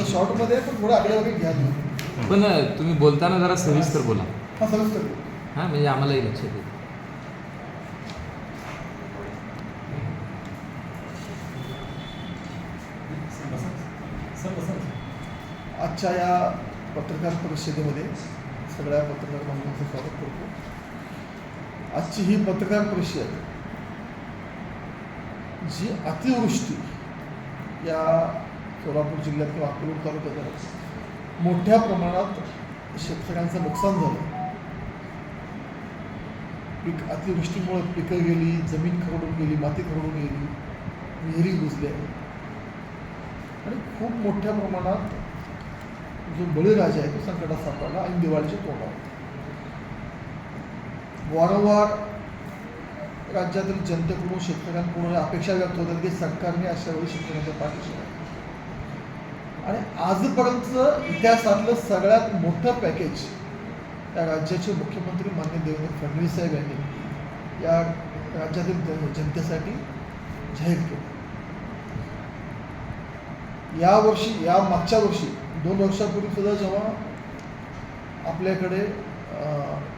थोडं शॉर्टमध्ये पण थोडं आकडेवारी घ्या तुम्ही. पण तुम्ही बोलताना जरा सविस्तर बोला. हा सविस्तर. बोलू. हां म्हणजे आम्हालाही लक्षात येईल आजच्या या पत्रकार परिषदेमध्ये सगळ्या पत्रकार बांधवांचं स्वागत करतो. आजची ही पत्रकार परिषद जी अतिवृष्टी या सोलापूर जिल्ह्यात किंवा अकोलूर तालुक्यात मोठ्या प्रमाणात शेतकऱ्यांचं नुकसान झालं. पीक अतिवृष्टीमुळे पिकं गेली जमीन खरडून गेली माती खरडून गेली विहिरी घुसल्या. आणि खूप मोठ्या प्रमाणात जो बळीराजा आहे तो संकटात सापडला आणि दिवाळीच्या तोंडावर. वारंवार राज्यातील जनतेकडून शेतकऱ्यांकडून अपेक्षा व्यक्त होतात की सरकारने अशा वेळी शेतकऱ्यांच्या पाठीशी आणि आजपर्यंत इतिहासातलं सगळ्यात मोठं पॅकेज या राज्याचे मुख्यमंत्री मान्य देवेंद्र फडणवीस साहेब यांनी या राज्यातील जन- जनतेसाठी जाहीर केलं. या वर्षी या मागच्या वर्षी दोन वर्षापूर्वी सुद्धा जेव्हा आपल्याकडे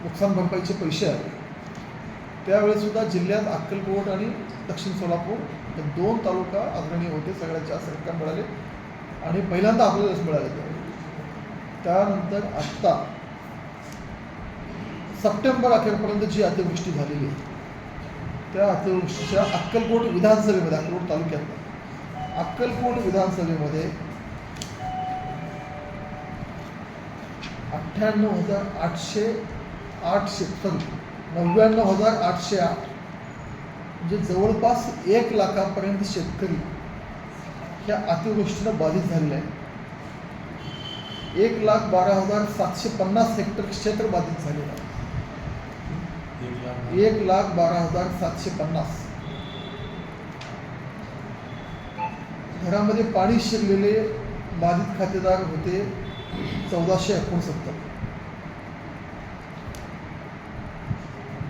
नुकसान भरपाईचे पैसे आले त्यावेळेस सुद्धा जिल्ह्यात अक्कलकोट आणि दक्षिण सोलापूर हे दोन तालुका अग्रणी होते सगळ्यात जास्त रक्कम मिळाले. आणि पहिल्यांदा आपल्यालाच मिळाले. त्यावेळी त्यानंतर आत्ता सप्टेंबर अखेरपर्यंत जी अतिवृष्टी झालेली आहे त्या अतिवृष्टीच्या अक्कलकोट विधानसभेमध्ये अक्कलकोट तालुक्यात अक्कलकोट विधानसभेमध्ये अठ्ठ्याण्णव हजार आठशे आठ सॉरी नव्याण्णव हजार आठशे आठ म्हणजे जवळपास एक लाखापर्यंत शेतकरी ह्या अतिवृष्टीनं बाधित झालेल्या आहे. एक लाख बारा हजार सातशे पन्नास हेक्टर क्षेत्र बाधित झालेलं आहे. एक लाख बारा हजार सातशे पन्नास. घरामध्ये पाणी शिरलेले बाधित खातेदार होते चौदाशे एकोणसत्तर.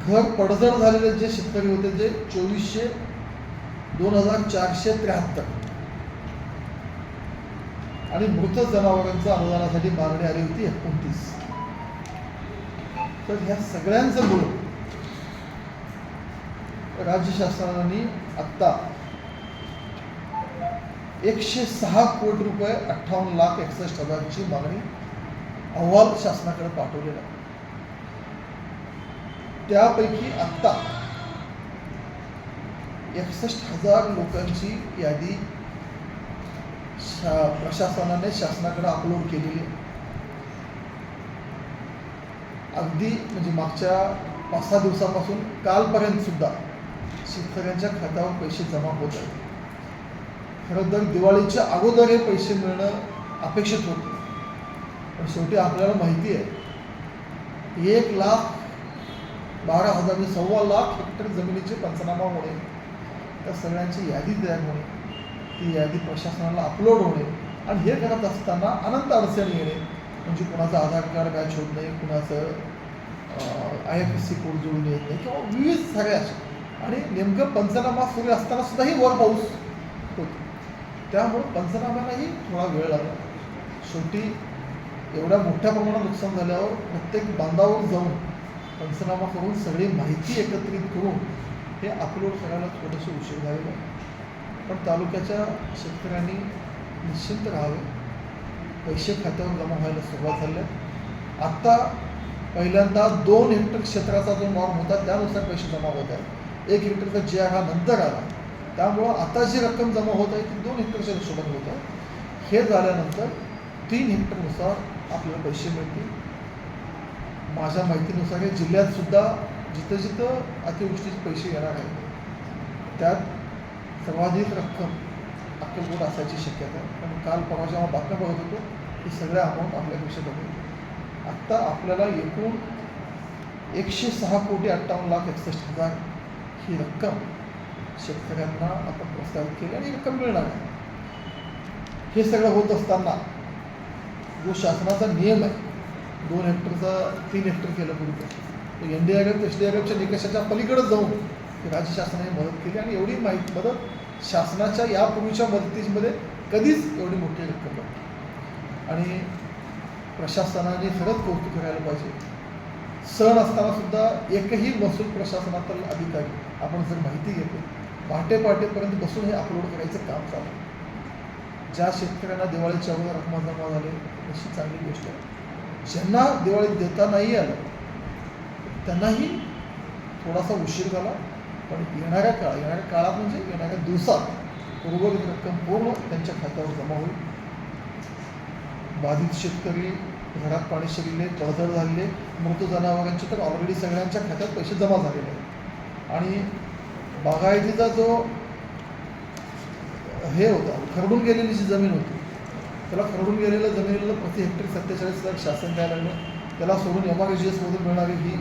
घर पडझड झालेले जे शेतकरी होते ते चोवीसशे दोन हजार चारशे त्र्याहत्तर. आणि मृत जनावरांच्या अनुदानासाठी मागणी आली होती एकोणतीस. तर ह्या सगळ्यांचं मिळून राज्य शासनाने आत्ता एकशे सहा कोटी रुपये अठ्ठावन्न लाख एकसष्ट हजारची मागणी अहवाल शासनाकडे पाठवलेला त्यापैकी आत्ता एकसष्ट हजार लोकांची यादी शा प्रशासनाने शासनाकडे अपलोड केलेली अगदी म्हणजे मागच्या पाच सहा दिवसापासून कालपर्यंत सुद्धा शेतकऱ्यांच्या खात्यावर पैसे जमा होत आहेत. खरं तर दिवाळीच्या अगोदर हे पैसे मिळणं अपेक्षित होतं. पण शेवटी आपल्याला माहिती आहे एक लाख बारा हजार म्हणजे सव्वा लाख हेक्टर जमिनीचे पंचनामा होणे त्या सगळ्यांची यादी तयार होणे ती यादी प्रशासनाला अपलोड होणे आणि हे करत असताना अनंत अडचणी येणे. म्हणजे कुणाचं आधार कार्ड मॅच होत नाही कुणाचं I F S C code जुळून येत नाही किंवा विविध सगळ्या आणि नेमकं पंचनामा सुरू असताना सुद्धाही वर पाऊस होतो. त्यामुळं पंचनाम्यालाही थोडा वेळ लागला. शेवटी एवढ्या मोठ्या प्रमाणात नुकसान झाल्यावर प्रत्येक बांधावर जाऊन पंचनामा करून सगळी माहिती एकत्रित करून हे अपलोड करायला थोडंसं उशीर झालेलं आहे. पण तालुक्याच्या शेतकऱ्यांनी निश्चिंत राहावे. पैसे खात्यावर जमा व्हायला सुरुवात झाली आहे. आत्ता पहिल्यांदा दोन हेक्टर क्षेत्राचा जो नॉर्म होता त्यानुसार पैसे जमा होत आहेत. एक हेक्टरचा जी आर हा नंतर आला. त्यामुळं आता जी रक्कम जमा होत आहे ती दोन हेक्टरच्या हिशोबात होत आहे. हे झाल्यानंतर तीन हेक्टरनुसार आपल्याला पैसे मिळतील. माझ्या माहितीनुसार हे जिल्ह्यात सुद्धा जिथं जिथं अतिवृष्टीचे पैसे येणार आहेत त्यात सर्वाधिक रक्कम अक्कलकोट असायची शक्यता आहे पण काल परवा जेव्हा बातम्या बघत होतो की सगळ्या अमाऊंट आपल्यापेक्षा कमी होती. आत्ता आपल्याला एकूण एकशे सहा कोटी अठ्ठावन्न लाख एकसष्ट हजार ही रक्कम शेतकऱ्यांना आपण प्रस्तावित केली आणि रक्कम मिळणार आहे हे सगळं होत असताना जो शासनाचा नियम आहे दोन हेक्टरचा तीन हेक्टर केलं पूर्वी N D R F S D R एफच्या निकषाच्या पलीकडे जाऊन राज्य शासनाने मदत केली आणि एवढी माहिती मदत शासनाच्या यापूर्वीच्या मदतीमध्ये कधीच एवढी मोठी रक्कम नव्हती. आणि प्रशासनाने खरंच कौतुक करायला पाहिजे. सण असताना सुद्धा एकही महसूल प्रशासनातील अधिकारी आपण जर माहिती घेतो पहाटे पहाटेपर्यंत बसून हे अपलोड करायचं काम चालू आहे. ज्या शेतकऱ्यांना दिवाळीच्या अगोदर रकमा जमा झाले अशी चांगली गोष्ट आहे. ज्यांना दिवाळीत देता नाही आलं त्यांनाही थोडासा उशीर झाला. पण येणाऱ्या काळ येणाऱ्या काळात म्हणजे येणाऱ्या दिवसात उर्वरित रक्कम पूर्ण त्यांच्या खात्यावर जमा होईल. बाधित शेतकरी घरात पाणी शिरले तळतळ झालेले मृत जनावरांचे तर ऑलरेडी सगळ्यांच्या खात्यात पैसे जमा झालेले आहेत. आणि बागायतीचा जो हे होता खरडून गेलेली जी जमीन होती त्याला खरडून गेलेल्या जमिनीला प्रति हेक्टर सत्तेचाळीस हजार शासन द्यायला लागलं. त्याला सोडून एम आर जी एसमधून मिळणारी ही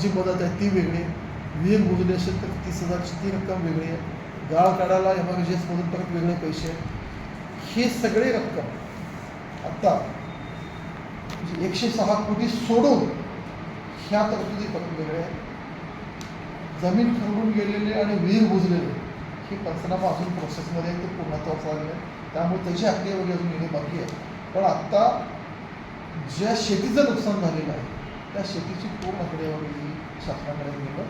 जी मदत आहे ती वेगळी. विहीर बुजली असेल तर तीस हजारची ती रक्कम वेगळी आहे. गाळ काढायला एम परत वेगळे पैसे आहेत. हे सगळे रक्कम आत्ता म्हणजे एकशे सहा कोटी सोडून ह्या तरतुदी परत वेगळ्या आहेत. जमीन खरडून गेलेले आणि विहीर बुजलेले हे पंचनामा अजून प्रोसेसमध्ये आहे, ते पूर्णत्वास चालले आहे. त्यामुळे त्याची आकडेवारी अजून येणे बाकी आहे. पण आत्ता ज्या शेतीचं नुकसान झालेलं आहे त्या शेतीची पूर्ण आकडेवारी ही शासनाकडे गेलं.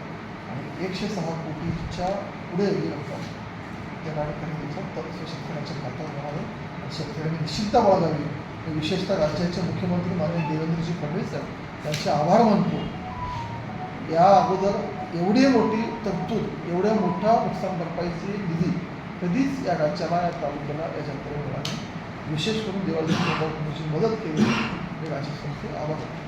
आणि एकशे सहा कोटीच्या पुढे ही रक्कम त्या काही दिवसात तर शेतकऱ्यांच्या खात्यावर होणार आहे. शेतकऱ्यांनी निश्चितता बाळगावी. विशेषतः राज्याचे मुख्यमंत्री माननीय देवेंद्रजी फडणवीस साहेब यांचे आभार मानतो. या अगोदर एवढी मोठी तरतूद एवढ्या मोठा नुकसान भरपाईची निधी कधीच या राज्याला या तालुक्याला या जनतेला मिळाली नाही. विशेष करून दिवाळी मदत केली. हे राज्य संस्थे आभार